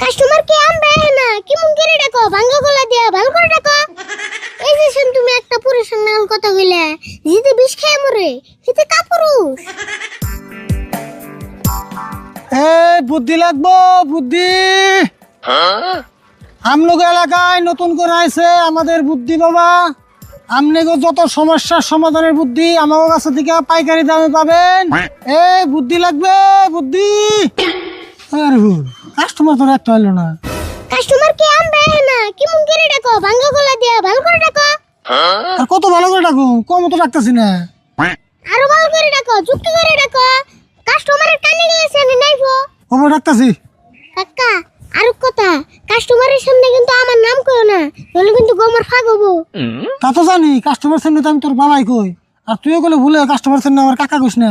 Customer কে আনবে না? কি মন করে ডাকো? ভাঙ্গা গলা দিয়া ভালো করে ডাকো। এই যে শুন তুমি একটা পুরুষের নাম কথা কইলে। জিতে বিষ খেয়ে মরে। হিতে কাপুরুষ। এ বুদ্ধি লাগবো বুদ্ধি। আমলোক এলাকায় নতুন করে আইছে আমাদের বুদ্ধি বাবা। আমনেগো যত সমস্যার সমাধানের বুদ্ধি আমার কাছে থেকে পাইকারি দামে পাবেন। এ বুদ্ধি লাগবে বুদ্ধি। আর কাস্টমার তো একটা হলো না। কাস্টমার কে আনবে না? কি মন করে ডাকো? ভাঙ্গা গলা দিয়া ভালো করে ডাকো। আর কত ভালো করে ডাকুন কম তো ডাকতেছি না। আরও ভালো করে ডাকো যুক্তি করে ডাকো। কাস্টমারের কানে গেছে না নাইবো। কম ডাকতেছি। কাকা আরও কথা। কাস্টমারের সামনে কিন্তু আমার নাম কইও না। নইলে কিন্তু গোমর ফাগ হব। তা তো জানি কাস্টমার সামনে তো আমি তোর বাবাই কই। আর তুইও গেলে ভুলে কাস্টমার সামনে আমার কাকা কইস না।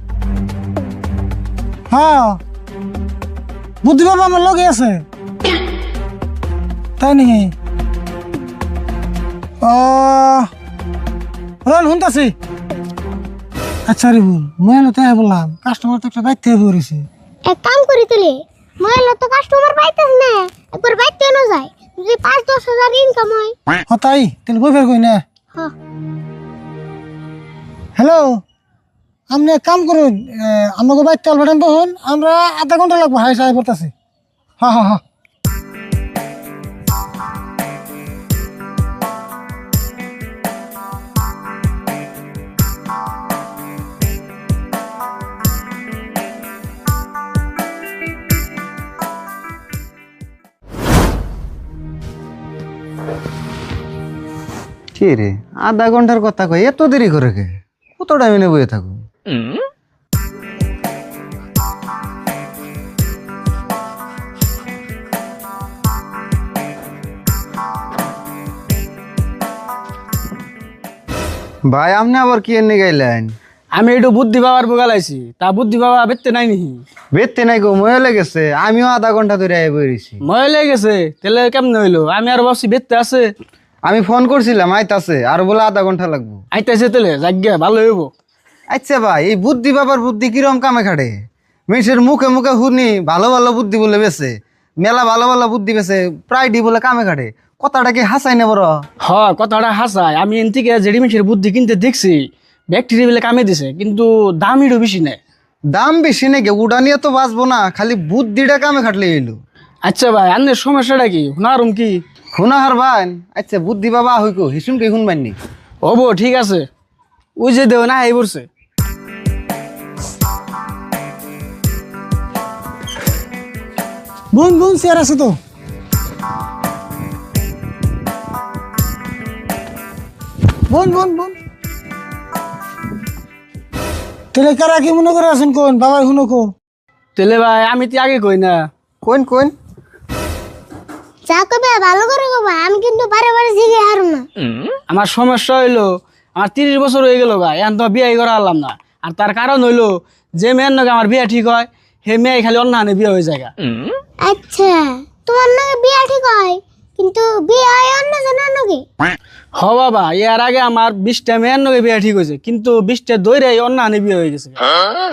হ্যাঁ। বুদ্ধি বাবা আমার লগে আছে। তাই নাকি? ও রন শুনতাছি? আচ্ছা রে ভুল মহিলা তাই বললাম কাস্টমার তো একটা দায়িত্ব হয়ে পড়েছে। এক কাম করি তুলে মহিলা তো কাস্টমার পাইতেছ না একবার বাইতে না যায় যদি পাঁচ দশ হাজার ইনকাম হয়। হ তাই তাহলে বই ফের কই না। হ। হ্যালো আপনি এক কাম করুন আমাকে বাইক চাল পাঠান তখন আমরা আধা ঘণ্টা লাগবো হাই সাহেব করতেছি হ্যাঁ হ্যাঁ হ্যাঁ কি রে? আধা ঘণ্টার কথা কই এত দেরি করে কে? কত টাইমে বয়ে থাকো? ভাই আপনি আবার কি এনে গাইলেন? আমি একটু বুদ্ধি বাবার বোগালাইছি তা বুদ্ধি বাবা বেতে নাই নি বেতে নাই গো ময়ে লেগেছে। আমিও আধা ঘণ্টা ধরে আই বইছি ময় লেগে গেছে তাহলে কেমন হইল? আমি আর ভাবছি বেতে আছে। আমি ফোন করছিলাম আইতাছে। আর বলে আধা ঘণ্টা লাগবো। আইতেছে তাহলে যাগ্যা ভালো হইব। আচ্ছা ভাই এই বুদ্ধি বাবার বুদ্ধি কিরম কামে খাটে মেয়েছের মুখে মুখে শুনি ভালো ভালো বুদ্ধি বলে বেছে মেলা ভালো ভালো বুদ্ধি বেছে প্রায় ডি বলে কামে খাটে কথাটা কি হাসাই না বড়? হ কথাটা হাসায়। আমি এন থেকে জেডি মিশের বুদ্ধি কিনতে দেখছি ব্যাকটেরিয়া বলে কামে দিছে কিন্তু দাম একটু বেশি নেয় দাম বেশি নাকি উড়া নিয়ে তো বাঁচবো না খালি বুদ্ধিটা কামে খাটলে এলো। আচ্ছা ভাই আন্নের সমস্যাটা কি? হুনারুম কি? শুনা হার ভাই আচ্ছা বুদ্ধি বাবা হইকো হিসুম কে শুনবাইনি হব ঠিক আছে। ওই যে দেও না এই বলছে। বোন বোন চেয়ার আছে তো। বোন বোন বোন। তাহলে কারা কি মনে করে আছেন কোন? বাবাই শুনো কো। তাহলে ভাই আমি তো আগে কই না। কোন কোন? যা কবে ভালো করে কবা আমি কিন্তু বারে বারে জিগে হারুম না। আমার সমস্যা হইল আমার তিরিশ বছর হয়ে গেল গা এখন তো বিয়ে করা হলাম না। আর তার কারণ হইল যে মেয়ের নাকি আমার বিয়ে ঠিক হয় সেই মেয়ে খালি অন্য হানে বিয়ে হয়ে যায় গা। আচ্ছা তোমার নাকি বিয়া ঠিক হয় কিন্তু বিয়ে হয় অন্য জনের নাকি হ বাবা এর আগে আমার বিশটা মেয়ের নাকি বিয়ে ঠিক হয়েছে কিন্তু বিশটা দৈরে অন্য হানে বিয়ে হয়ে গেছে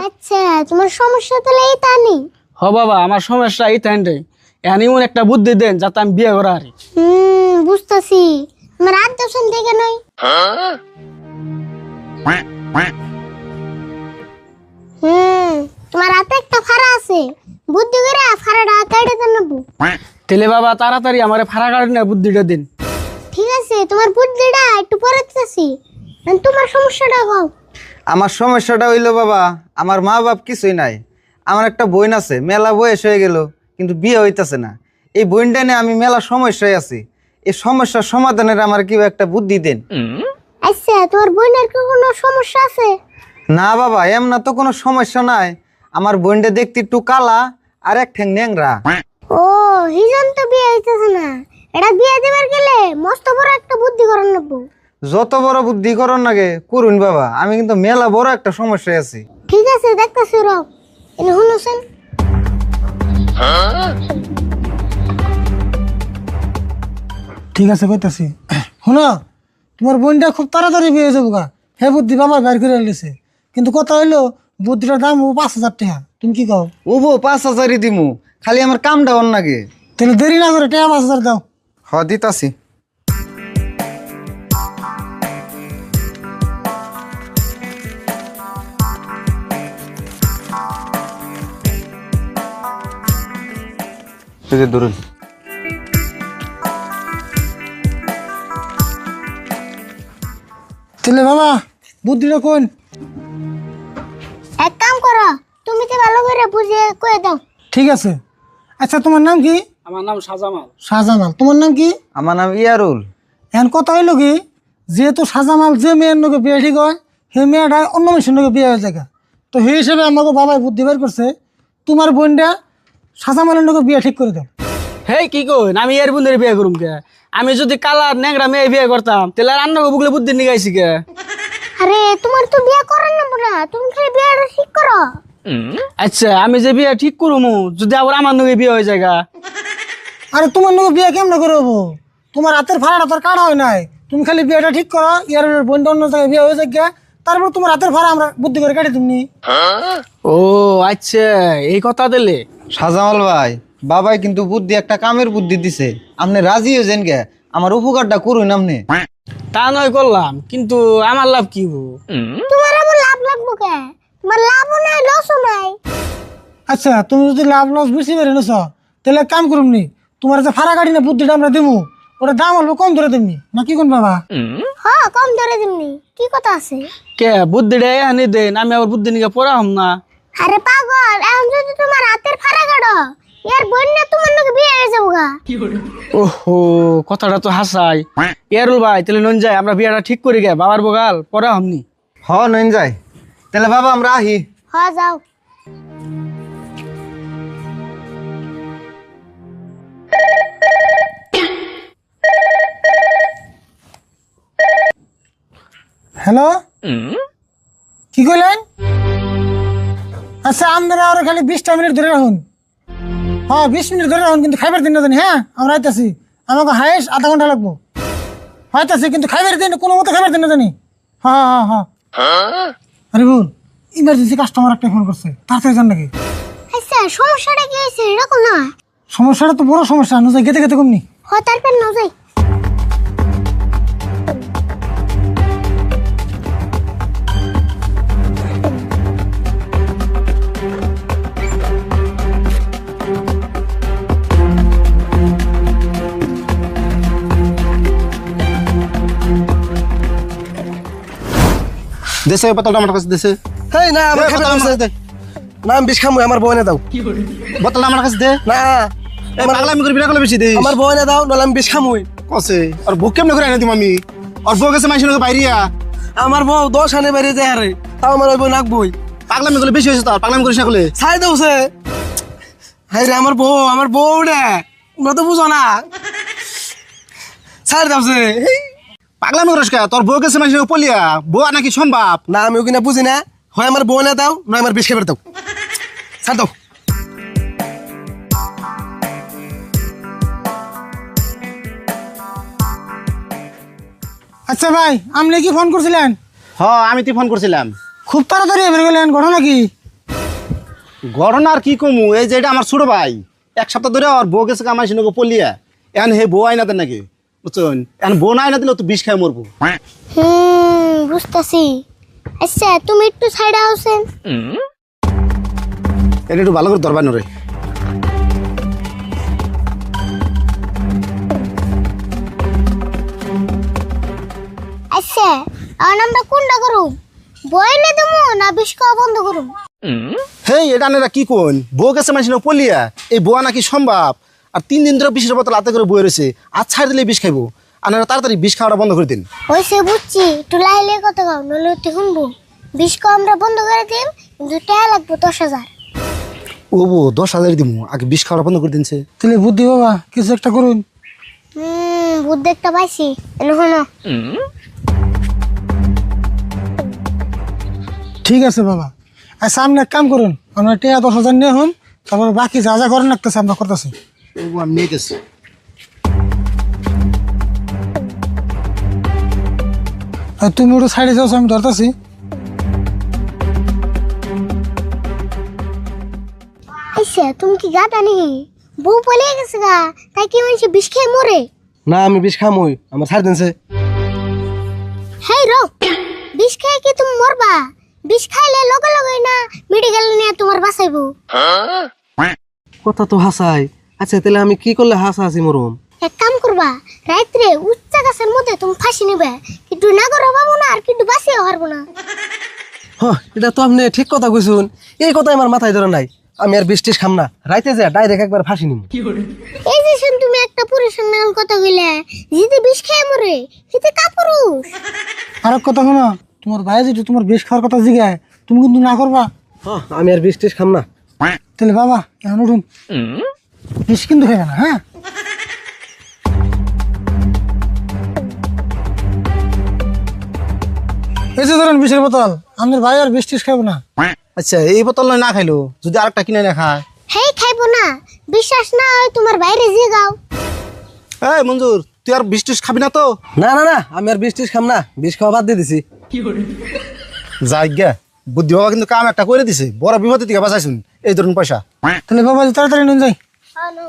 আচ্ছা তোমার সমস্যা তাহলে এই তা নেই হ বাবা আমার সমস্যা এই টাইমটাই এখন এমন একটা বুদ্ধি দেন যাতে আমি বিয়ে করা হারি। হুম বুঝতেছি। তোমার আর দর্শন থেকে নয়। হুম। তোমার হাতে একটা ফাড়া আছে। বুদ্ধি করে ফাড়াটা কেটে দেন নেব। তেলে বাবা তাড়াতাড়ি আমার ফাড়া কাটে না বুদ্ধিটা দিন। ঠিক আছে তোমার বুদ্ধিটা একটু পরে দিতেছি। তোমার সমস্যাটা কও। আমার সমস্যাটা হইল বাবা আমার মা বাপ কিছুই নাই। আমার একটা বোন আছে মেলা বয়স হয়ে গেল কিন্তু বিয়ে হইতাছে না। এই বোনটা নিয়ে আমি মেলা সমস্যায় আছি। এই সমস্যার সমাধানের আমার কি একটা বুদ্ধি দেন। আচ্ছা তোমার বোনের কি কোনো সমস্যা আছে? না বাবা এমন তো কোনো সমস্যা নাই। আমার বোনটা দেখতে একটু কালা আর এক ঠ্যাং ন্যাংরা। ও হিজন তো বিয়ে হইতেছে না। এটা বিয়ে দেবার গেলে মস্ত বড় একটা বুদ্ধি করার নেব যত বড় বুদ্ধি করন নাগে করুন বাবা আমি কিন্তু মেলা বড় একটা সমস্যায় আছি। ঠিক আছে দেখতেছি রব এনে শুনছেন? ঠিক আছে কইতাছি। শোনো তোমার বোনটা খুব তাড়াতাড়ি বিয়ে হয়ে যাব গা হে বুদ্ধি বাবা বের করে লিছে কিন্তু কথা হইল বুদ্ধিটার দাম ও পাঁচ হাজার টাকা। তুমি কি কও? ও বো পাঁচ হাজারই দিমু। খালি আমার কামটা অন নাগে। তাহলে দেরি না করে টাকা পাঁচ হাজার দাও। হ দিতাছি। এই যে ধরুন। তাহলে বাবা বুদ্ধিটা কোন? তুমি তো ভালো করে বুঝিয়ে কয়ে দাও। ঠিক আছে। আচ্ছা তোমার নাম কি? আমার নাম সাজামাল শাহজামাল। তোমার নাম কি? আমার নাম ইয়ারুল। এখন কথা হইল কি? যেহেতু শাহজামাল যে মেয়ের নগে বিয়ে ঠিক হয় সেই মেয়েটা অন্য মানুষের নগে বিয়ে হয়ে যায় তো সেই হিসেবে আমাকে বাবাই বুদ্ধি বের করছে তোমার বোনটা শাহজামালের নগে বিয়ে ঠিক করে দাও। হেই কি কই আমি এর বন্ধুরে বিয়ে করুম কে? আমি যদি কালার নেংরা মেয়ে বিয়ে করতাম তাহলে রান্না বুকলে বুদ্ধি নিগাইছি কে? আরে তোমার তো বিয়ে করার না। তুমি খালি বিয়েটা ঠিক করো। আচ্ছা আমি যে বিয়ে ঠিক করুমু যদি আবার আমার নগে বিয়ে হয়ে যায় গা। আরে তোমার নগে বিয়ে কেমন করব তোমার হাতের ভাড়াটা তোর কাটা হয় নাই। তুমি খালি বিয়েটা ঠিক করো ইয়ার বোনটা অন্য জায়গায় বিয়ে হয়ে যায়। তারপর তোমার হাতের ভাড়া আমরা বুদ্ধি করে কাটি তুমি ও আচ্ছা এই কথা দিলে। সাজামাল ভাই বাবাই কিন্তু বুদ্ধি একটা কামের বুদ্ধি দিছে। আপনি রাজি হয়েছেন গে? আমার উপকারটা করুন আপনি। তা নয় করলাম কিন্তু আমার লাভ কি হব? তোমার আবার লাভ লাগবো কে? লাভও নাই লসও নাই। আচ্ছা তুমি যদি লাভ লস বেশি বেড়ে নিছ তাহলে কাম করুন নি তোমার যে ভাড়া কাটি না বুদ্ধিটা আমরা দিমু ওটা দাম অল্প কম ধরে দিমনি না। কি কোন বাবা? হ্যাঁ কম ধরে দিমনি কি কথা আছে? কে বুদ্ধিটা আনি দেন আমি আবার বুদ্ধি নিকে পড়া হম না। আরে পাগল এখন যদি তোমার হাতের ফাড়া কাটো ইয়ার বোন না তোমার নাকি বিয়ে হয়ে যাব গা। ওহো কথাটা তো হাসাই। ইয়ারুল ভাই তাহলে নন যায় আমরা বিয়েটা ঠিক করি গে বাবার বগাল পড়া হমনি হ নইন যাই। তাহলে বাবা আমরা আহি হ্যাঁ যাও হ্যালো কি কইলেন? আচ্ছা আপনারা আরও খালি বিশটা মিনিট ধরে রাখুন। হ্যাঁ বিশ মিনিট ধরে রাখুন কিন্তু খাইবার দিন না জানি হ্যাঁ? আমরা আইতাছি আমাকে হায়েস আধা ঘণ্টা লাগবো। হয়তাছি কিন্তু খাইবার দিন কোনো মতো খাইবার দিন না জানি। হ্যাঁ হ্যাঁ হ্যাঁ। আরে বোন ইমার্জেন্সি কাস্টমার একটা ফোন করছে তাড়াতাড়ি যান নাকি? আচ্ছা সমস্যাটা কি হয়েছে? এরকম না সমস্যাটা তো বড় সমস্যা নজাই গেতে গেতে কমনি। হয় তারপর না দেশে বোতলটা আমার কাছে দেশে। হেই না আমার খাবে আমার কাছে দে না আমি বিষ খামু আমার বউনে দাও বোতলটা আমার কাছে দে। না এই পাগলামি করবি না করলে বেশি দে আমার বউনে দাও নলে আমি বিষ খামুই। কসে? আর বুক কেমনে করে এনে দিম আমি? আর বউ গেছে মাইসের বাইরিয়া আমার বউ দশ আনে বেরিয়ে যায় আরে। তাও আমার ওই বউ নাকবই পাগলামি করলে বেশি হয়েছে তোর পাগলামি করিস না করলে। ছাই দেওছে হাই রে আমার বউ আমার বউ রে তোমরা তো বুঝো না। ছাই দেওছে পাগলামি করিস কা? তোর বউ গেছে মাইসের পলিয়া বউ আর নাকি সম্ভব না আমি ওখানে বুঝি না। হয় আমার বউনে দাও নয় আমার বিষ খাবার দাও। ছাড় দাও। আচ্ছা ভাই আপনি কি ফোন করছিলেন? হ আমি তুই ফোন করছিলাম। খুব তাড়াতাড়ি বের গেলেন ঘটনা কি? ঘটনা আর কি কমু? এই যে এটা আমার ছোট ভাই। এক সপ্তাহ ধরে আর বউ গেছে আমার সিনকে পলিয়া এখন হে বউ আইনা দেন নাকি? বুঝছেন? এখন বউ না দিলে তো বিষ খাই মরবো। হুম বুঝতেছি। আচ্ছা তুমি একটু সাইডে আসেন এটা একটু ভালো করে দরবার নরে আচ্ছা এখন আমরা কোনটা করুম? বইলে দেবো না বিষ খাওয়া বন্ধ করুম? হেই এটা কি কোন বউ গেছে মানুষ পলিয়া। এই বউ নাকি সম্ভব? আর তিন দিন ধরে বিষের বোতল হাতে করে বয়ে রয়েছে। আর ছাড় দিলে বিষ খাইবো। আনারা তাড়াতাড়ি বিষ খাওয়াটা বন্ধ করে দিন। হয়েছে বুঝছি একটু লাইলে কথা গাও নলে তুই শুনব বিষ খাওয়া আমরা বন্ধ করে দিম কিন্তু টাকা লাগবো দশ হাজার। ও বউ দশ হাজার দিব আগে বিষ খাওয়া বন্ধ করে দিনছে তাহলে বুদ্ধি বাবা কিছু একটা করুন। হুম বুদ্ধি একটা পাইছি। এনে শোনো। ঠিক আছে বাবা। আর সামনে এক কাম করুন আমরা টিয়া দশ হাজার নিয়ে হন তারপর বাকি যা যা করেন লাগতেছে আমরা করতেছি। নিয়ে গেছি তুমি ওটা সাইডে যাও আমি ধরতেছি। আইসে তুমি কি গাদা নি বউ পলিয়ে গেছে গা তাই কি মানুষ বিষ খেয়ে মরে? না আমি বিষ খামই আমার ছাড় দিনছে। হেই রো বিষ খেয়ে কি তুমি মরবা? বিষ খাইলে লগে লগে না মেডিকেল নিয়ে তোমার বাঁচাইবো। কথা তো হাসাই। আচ্ছা তাহলে আমি কি করলে হাসা হাসি মরুম? এক কাম করবা রাত্রে উচ্চা গাছের মধ্যে তুমি ফাঁসি নিবে কিন্তু না করো পাবো না আর কিন্তু বাঁচিয়ে পারব না। হ এটা তো আপনি ঠিক কথা কইছুন। এই কথা আমার মাথায় ধরে নাই। আমি আর বিষ টিস খাম না। রাইতে যা ডাইরেক্ট একবার ফাঁসি নিম। এই যে শুন তুমি একটা পুরুষের নাম কথা কইলে যদি বিষ খেয়ে মরে হিতে কা পুরুষ আর এক কথা শোনো তোমার ভাই যদি তোমার বেশ খাওয়ার কথা জিগায় তুমি কিন্তু না করবা। হ আমি আর বিষ টিস খাম না। তাহলে বাবা এখন উঠুন। বেশ কিন্তু হয়ে না হ্যাঁ? এই যে ধরেন বিষের বোতল আমাদের ভাই আর বিষ টিস খাব না। আচ্ছা এই বোতল নয় না খাইলো যদি আরেকটা কিনে না খায়। হেই খাইবো না। বিশ্বাস না হয় তোমার বাইরে যে গাও। এই মঞ্জুর তুই আর বিষ টিস খাবি না তো? না না না আমি আর বিষ টিস খাম না। বিষ খাওয়া বাদ দিয়ে দিছি। যাই গে বুদ্ধি বাবা কিন্তু কাম একটা করে দিছে। বড় বিপদের দিকে বাঁচাইছুন এই ধরুন পয়সা। তাহলে বাবা তাড়াতাড়ি নিন যাই। হ্যালো